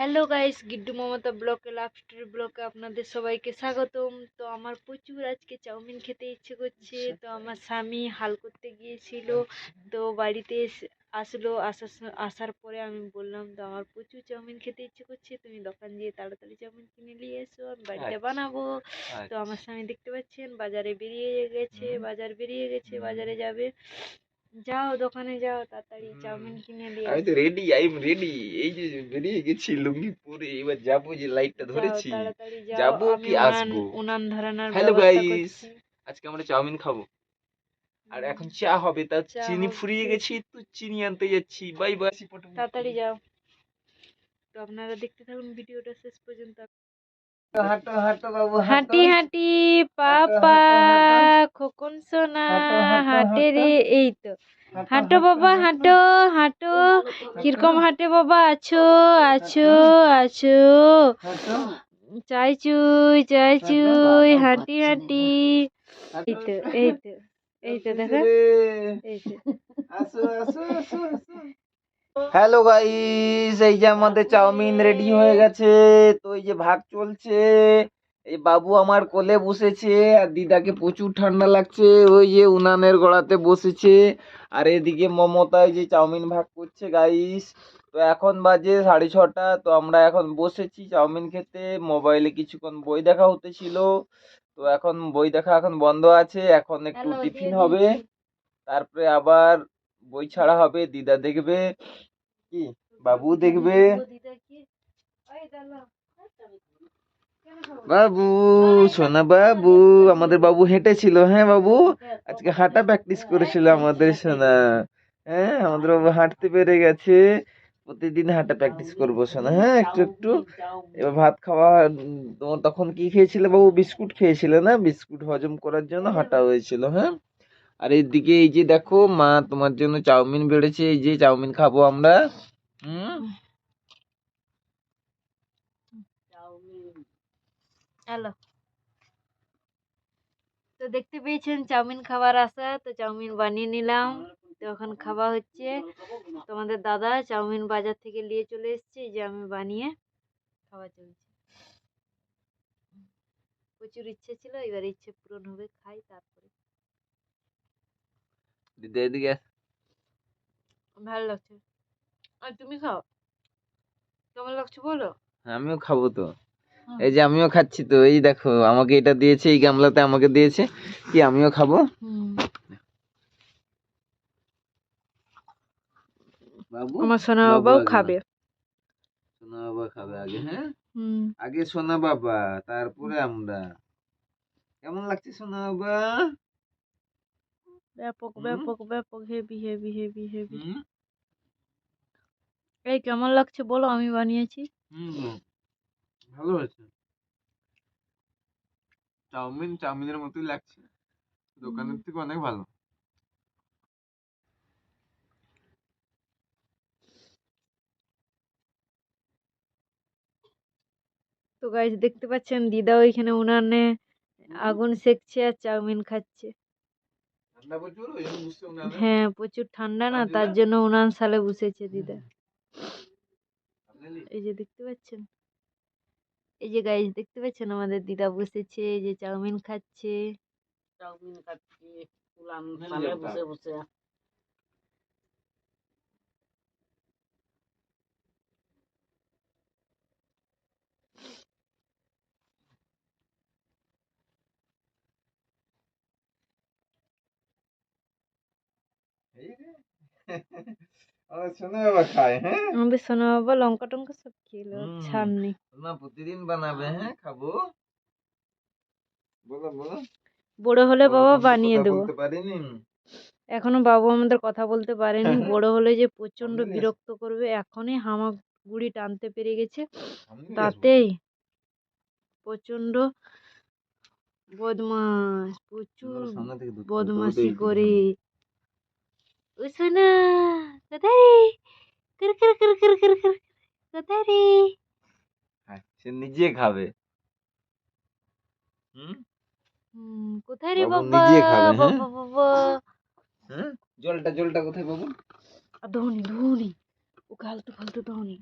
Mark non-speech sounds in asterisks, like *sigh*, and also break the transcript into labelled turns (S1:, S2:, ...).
S1: Hello guys গিড্ডু Mamata ব্লকে love story ব্লকে আপনাদের সবাইকে স্বাগতম। তো আমার প্রচুর আজকে চাউমিন খেতে ইচ্ছে করছে। তো আমার স্বামী হাল করতে গিয়েছিল। তো বাড়িতে এসে- আসলো আসার আসার পরে আমি বললাম তো আমার প্রচুর চাউমিন খেতে ইচ্ছে করছে তুমি দোকান দিয়ে তাড়াতাড়ি চাউমিন কিনে নিয়ে এসো আমি বাড়িতে
S2: আচ্ছা।
S1: বানাবো। তো আমার স্বামী দেখতে পাচ্ছেন বাজারে বেরিয়ে গেছে বাজার বেরিয়ে গেছে বাজারে যাবে। যাও দোকানে যাও তাড়াতাড়ি চাউমিন কিনে নিয়ে
S2: আমি তো রেডি আই এম রেডি এই যে বেরিয়ে গেছি লুঙ্গি পরে এবার যাব যে লাইটটা ধরেছি। যাব কি
S1: উনান-
S2: আসব?
S1: উনান ধরানোর ব্যবস্থা
S2: guys, আজকে আমরা চাউমিন খাব। আর এখন চা হবে তার চিনি ফুরিয়ে গেছি তো চিনি আনতে যাচ্ছি। বাই বাই
S1: তাড়াতাড়ি যাও। তো আপনারা দেখতে থাকুন ভিডিওটা শেষ পর্যন্ত।
S3: হাঁটো হাঁটো
S1: পাপা খোকন সোনা
S3: হাঁটো,
S1: রে। এই তো। হাঁটো বাবা হাঁটো। হাঁটো কীরকম হাঁটে বাবা? আছো আছো আছো। চাই চুই চাই চুই হাঁটি। হাঁটি এই তো এই তো এই তো দেখো। এই তো।
S3: হ্যালো গাইস এই যে আমাদের চাউমিন রেডি হয়ে গেছে। তো এই যে ভাগ চলছে। এই বাবু আমার কোলে বসেছে আর দিদাকে প্রচুর ঠান্ডা লাগছে। ওই যে উনানের গড়াতে বসেছে। আর এদিকে মমতা এই যে চাউমিন ভাগ করছে গাইস তো এখন বাজে সাড়ে ছটা। তো আমরা এখন বসেছি চাউমিন খেতে। মোবাইলে কিছুক্ষণ বই দেখা হতেছিল তো এখন বই দেখা এখন বন্ধ আছে। এখন একটু টিফিন হবে। তারপরে আবার বই ছাড়া হবে দিদা দেখবে। কি? বাবু দেখবে। বাবু, সোনা বাবু, আমাদের বাবু হেঁটেছিল হ্যাঁ বাবু? আজকে হাঁটা প্র্যাকটিস করেছিল আমাদের সোনা। হ্যাঁ আমাদের বাবু হাঁটতে পেরে গেছে। প্রতিদিন হাঁটা প্র্যাকটিস করব সোনা হ্যাঁ একটু একটু। এবার ভাত খাওয়া তোমার তখন কি খেয়েছিলে বাবু? বিস্কুট খেয়েছিলে না? বিস্কুট হজম করার জন্য হাঁটা হয়েছিল হ্যাঁ? আর এইদিকে এই যে দেখো, মা তোমার জন্য চাউমিন বেড়েছে, এই যে চাউমিন খাব আমরা। হুম?
S1: হ্যালো। তো দেখতে পেয়েছেন চাউমিন খাবার আসা তো চাউমিন বানিয়ে নিলাম। তো এখন খাওয়া হচ্ছে। তোমাদের দাদা চাউমিন বাজার থেকে নিয়ে চলে এসেছে যে আমি বানিয়ে খাওয়া চলছে। প্রচুর ইচ্ছে ছিল, এবার ইচ্ছে পূরণ হবে, খাই তারপরে।
S3: দিদা এদিকে
S1: ভালো লাগছে। আর তুমি খাও। কেমন লাগছে বলো?
S3: আমিও খাব তো। এই যে আমিও খাচ্ছি তো এই দেখো আমাকে এটা দিয়েছে এই গামলাতে আমাকে দিয়েছে কি আমিও খাব?
S1: আমার সোনা বাবাও খাবে।
S3: সোনা বাবা খাবে আগে হ্যাঁ? আগে সোনা বাবা তারপরে আমরা। কেমন লাগছে সোনা বাবা?
S1: ব্যাপক ব্যাপক ব্যাপক হেভি হেভি হেভি হেভি এই কেমন লাগছে বলো? আমি বানিয়েছি।
S3: ভালো হয়েছে। চাউমিন চাউমিনের মতোই লাগছে। দোকানের থেকে অনেক ভালো।
S1: তো গাইজ দেখতে পাচ্ছেন দিদা ওইখানে উনানে আগুন সেকছে আর চাউমিন খাচ্ছে
S3: ঠান্ডা প্রচুর ওই জন্য বুঝতে উনানে
S1: হ্যাঁ প্রচুর ঠান্ডা না তার জন্য উনান সালে বসেছে দিদা। এই যে দেখতে পাচ্ছেন? এই যে গাইজ দেখতে পাচ্ছেন আমাদের দিদা বসেছে এই যে চাউমিন খাচ্ছে।
S4: চাউমিন খাচ্ছে
S3: হ্যাঁ,
S4: বসে বসে
S3: এই রে। আমার সোনা বাবা খায় হ্যাঁ *laughs*
S1: আমাদের সোনা বাবা লঙ্কা টঙ্কা সব খেলো
S3: হুম।
S1: ছাড়
S3: প্রতিদিন বানাবে হ্যাঁ। খাব। বলো বলো।
S1: বড় হলে বাবা বানিয়ে দেবো। এখনও বাবু আমাদের কথা বলতে পারেনি। বড় হলে যে
S3: প্রচণ্ড
S1: বিরক্ত করবে এখনই হামাগুড়ি টানতে পেরে গেছে। তাতেই প্রচণ্ড বদমাস প্রচুর বদমাসি করে। ও সোনা কোথায় রে কর কর কর কর কর কর কোথায় রে
S3: সে নিজে খাবে? হুম?
S1: হুম, কোথায় রে
S3: বাবু
S1: বাবা?
S3: নিজে খাবে?
S1: বাবা বাবা
S3: হ্যাঁ জলটা জলটা কোথায়
S1: আর ধোনি ধোনি। কালতো আলতু ফালতু ধোনি।